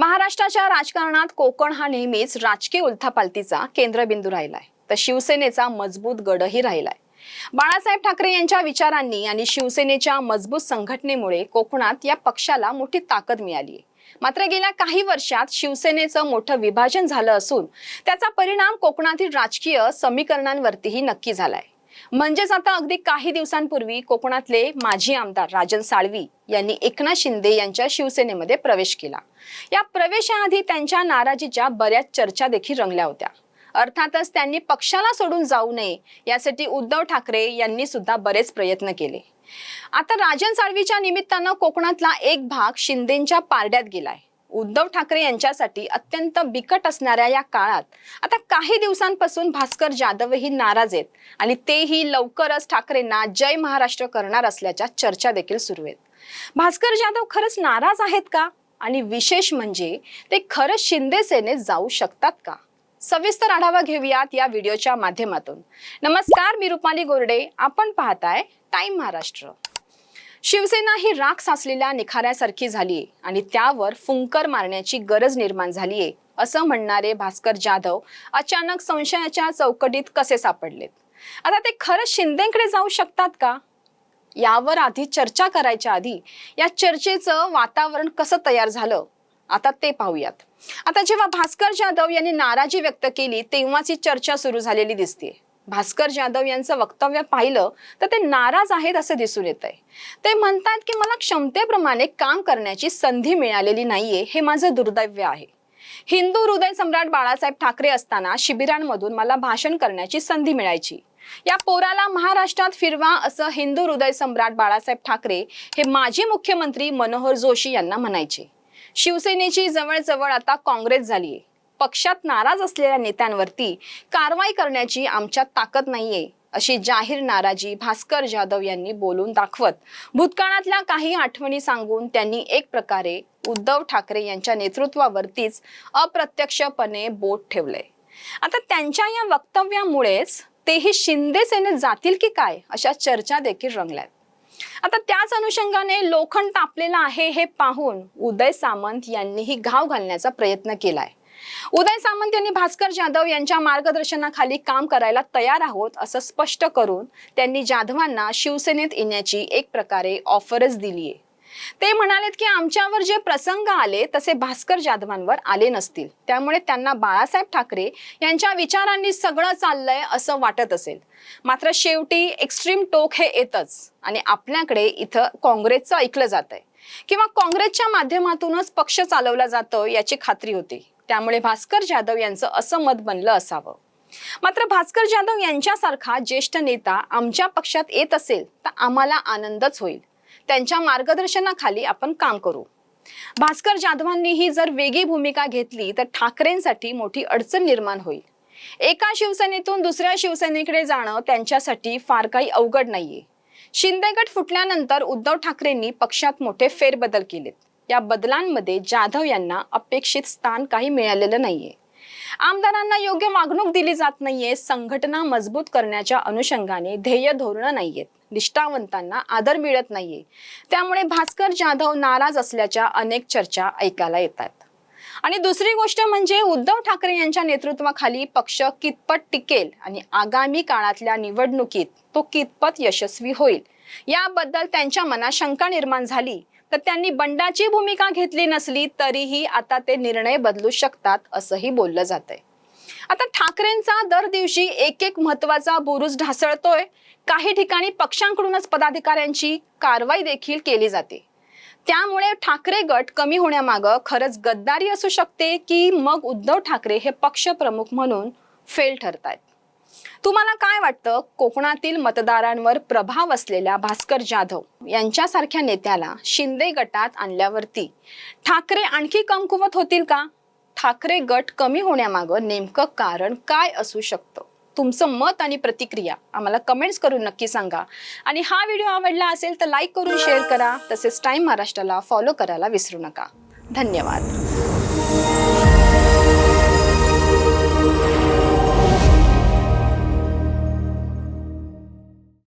महाराष्ट्राच्या राजकारणात कोकण हा नेहमीच राजकीय उलथापालतीचा केंद्रबिंदू राहिलाय. तर शिवसेनेचा मजबूत गडही राहिलाय. बाळासाहेब ठाकरे यांच्या विचारांनी आणि शिवसेनेच्या मजबूत संघटनेमुळे कोकणात या पक्षाला मोठी ताकद मिळाली मात्र गेल्या काही वर्षात शिवसेनेचं मोठं विभाजन झालं असून त्याचा परिणाम कोकणातील राजकीय समीकरणांवरतीही नक्की झालाय. म्हणजेच आता अगदी काही दिवसांपूर्वी कोकणातले माजी आमदार राजन साळवी यांनी एकनाथ शिंदे यांच्या शिवसेनेमध्ये प्रवेश केला. या प्रवेशाआधी त्यांच्या नाराजीच्या बऱ्याच चर्चा देखील रंगल्या होत्या. अर्थातच त्यांनी पक्षाला सोडून जाऊ नये यासाठी उद्धव ठाकरे यांनी सुद्धा बरेच प्रयत्न केले. आता राजन साळवीच्या निमित्तानं कोकणातला एक भाग शिंदेच्या पारड्यात गेलाय. उद्धव ठाकरे यांच्यासाठी अत्यंत बिकट असणाऱ्या या काळात आता काही दिवसांपासून भास्कर जाधवही नाराज आहेत आणि तेही लवकरच ठाकरेंना जय महाराष्ट्र करणार असल्याच्या चर्चा देखील सुरू आहेत. भास्कर जाधव खरंच नाराज आहेत का? आणि विशेष म्हणजे ते खरंच शिंदेसेनेत जाऊ शकतात का? सविस्तर आढावा घेऊयात या व्हिडिओच्या माध्यमातून. नमस्कार मी रुपाली गोरडे. आपण पाहताय टाइम महाराष्ट्र. शिवसेना ही राख साचलेल्या निखाऱ्यासारखी झालीये आणि त्यावर फुंकर मारण्याची गरज निर्माण झालीये असं म्हणणारे भास्कर जाधव अचानक संशयाच्या चौकटीत कसे सापडलेत? आता ते खरंच शिंदेकडे जाऊ शकतात का? यावर आधी चर्चा करायच्या आधी या चर्चेचं वातावरण कसं तयार झालं? आता ते पाहूयात. आता जेव्हा भास्कर जाधव यांनी नाराजी व्यक्त केली तेव्हाच ही चर्चा सुरू झालेली दिसते भास्कर जाधव यांचं वक्तव्य पाहिलं तर ते नाराज आहेत असं दिसून येत आहे ते म्हणतात की मला क्षमतेप्रमाणे काम करण्याची संधी मिळालेली नाहीये हे माझं दुर्दैव्य आहे. हिंदू हृदय सम्राट बाळासाहेब ठाकरे असताना शिबिरांमधून मला भाषण करण्याची संधी मिळायची. या पोराला महाराष्ट्रात फिरवा असं हिंदू हृदय सम्राट बाळासाहेब ठाकरे हे माजी मुख्यमंत्री मनोहर जोशी यांना म्हणायचे. शिवसेनेची जवळजवळ आता काँग्रेस झालीये. पक्षात नाराज असलेल्या नेत्यांवरती कारवाई करण्याची आमच्यात ताकद नाहीये अशी जाहीर नाराजी भास्कर जाधव यांनी बोलून दाखवत. भूतकाळातल्या काही आठवणी सांगून त्यांनी एक प्रकारे उद्धव ठाकरे यांच्या नेतृत्वावरतीच अप्रत्यक्षपणे बोट ठेवलंय. आता त्यांच्या या वक्तव्यामुळेच तेही शिंदे सेनेत जातील की काय अशा चर्चा देखील रंगल्यात. आता त्याच अनुषंगाने लोखंड तापलेला आहे हे पाहून उदय सामंत यांनीही घाव घालण्याचा प्रयत्न केलाय. उदय सामंत यांनी भास्कर जाधव यांच्या मार्गदर्शनाखाली काम करायला तयार आहोत असं स्पष्ट करून त्यांनी जाधवांना शिवसेनेत येण्याची एक प्रकारे ऑफरच दिलीये. ते म्हणालेत की आमच्यावर जे प्रसंग आले तसे भास्कर जाधवांवर आले नसतील. त्यामुळे त्यांना बाळासाहेब ठाकरे यांच्या विचारांनी सगळं चाललंय असं वाटत असेल. मात्र शेवटी एक्स्ट्रीम टोक हे येतच आणि आपल्याकडे इथं काँग्रेसचं ऐकलं जात आहे किंवा काँग्रेसच्या माध्यमातूनच पक्ष चालवला जातो याची खात्री होती. त्यामुळे भास्कर जाधव यांचं असं मत बनलं असावं. मात्र भास्कर जाधव यांच्यासारखा ज्येष्ठ नेता आमच्या पक्षात येत असेल तर आम्हाला आनंदच होईल. त्यांच्या मार्गदर्शनाखाली आपण काम करू. भास्कर जाधवांनीही जर वेगळी भूमिका घेतली तर ठाकरेंसाठी मोठी अडचण निर्माण होईल. एका शिवसेनेतून दुसऱ्या शिवसेनेकडे जाणं त्यांच्यासाठी फार काही अवघड नाहीये. शिंदे गट फुटल्यानंतर उद्धव ठाकरेंनी पक्षात मोठे फेरबदल केलेत. या बदलांमध्ये जाधव यांना अपेक्षित स्थान काही मिळालेलं नाहीये. आमदारांना योग्य वागणूक दिली जात नाहीये संघटना मजबूत करण्याच्या अनुषंगाने ध्येय धोरणं नाहीयेत निष्ठावंतांना आदर मिळत नाहीये. त्यामुळे भास्कर जाधव नाराज असल्याच्या अनेक चर्चा ऐकायला येतात. आणि दुसरी गोष्ट म्हणजे उद्धव ठाकरे यांच्या नेतृत्वाखाली पक्ष कितपत टिकेल आणि आगामी काळातल्या निवडणुकीत तो कितपत यशस्वी होईल याबद्दल त्यांच्या मनात शंका निर्माण झाली. तर त्यांनी बंडाची भूमिका घेतली नसली तरीही आता ते निर्णय बदलू शकतात असंही बोललं जात आहे आता ठाकरेंचा दर दिवशी एक एक महत्त्वाचा बुरुज ढासळतोय. काही ठिकाणी पक्षांकडूनच पदाधिकाऱ्यांची कारवाई देखील केली जाते. त्यामुळे ठाकरे गट कमी होण्यामागं खरंच गद्दारी असू शकते की मग उद्धव ठाकरे हे पक्षप्रमुख म्हणून फेल ठरतायत. तुम्हाला काय वाटतं? कोकणातील मतदारांवर प्रभाव असलेल्या भास्कर जाधव यांच्यासारख्या नेत्याला शिंदे गटात आणल्यावरती ठाकरे आणखी कमकुवत होतील का? ठाकरे गट कमी होण्यामागं नेमकं कारण काय असू शकतं? तुमचं मत आणि प्रतिक्रिया आम्हाला कमेंट्स करून नक्की सांगा. आणि हा व्हिडिओ आवडला असेल तर लाईक करून शेअर करा. तसेच टाईम महाराष्ट्राला फॉलो करायला विसरू नका. धन्यवाद.